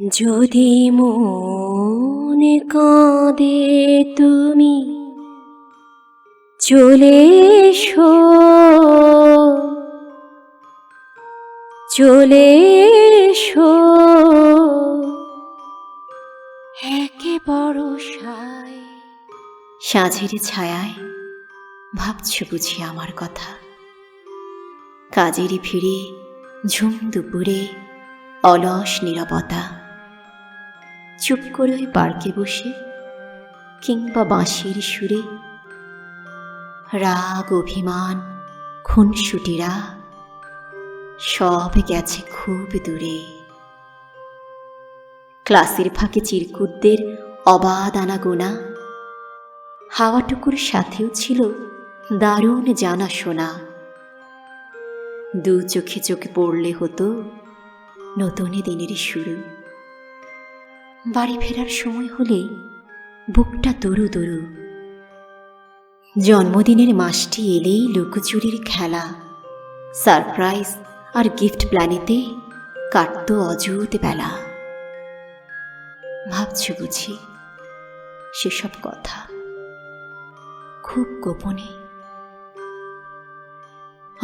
যদি মনে কাঁদে তুমি, চলে এসো। চলে এসো। একে বড় সাঁঝের ছায়ায় ভাবছ বুঝি আমার কথা? কাজেরই ফিরে ঝুম দুপুরে অলস নিরবতা। চুপ করে ওই পার্কে বসে কিংবা বাঁশির সুরে রাগ, অভিমান, খুনসুটিরা সব গেছে খুব দূরে। ক্লাসের ফাঁকে চিরকুটদের অবাধ আনাগোনা। হাওয়াটুকুর সাথেও ছিল দারুণ জানা শোনা দু চোখে চোখে পড়লে হতো নতুন দিনের শুরু। বাড়ি ফেরার সময় হলে বুকটা দরু দরু। জন্মদিনের মাসটি এলেই লুকোচুরির খেলা, সারপ্রাইজ আর গিফট প্ল্যানেতে কাটত অযুত বেলা। ভাবছি বুঝি সেসব কথা খুব গোপনে।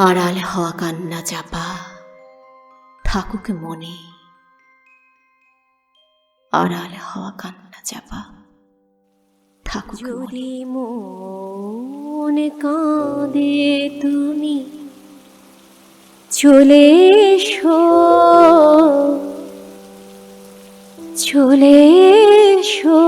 আড়াল হওয়া কান্না চাপা থাকুক মনে। আড়াল হওয়া কান্না চাপা। থাকুক যদি মনে কাঁদে তুমি চলে এসো। চলে এসো।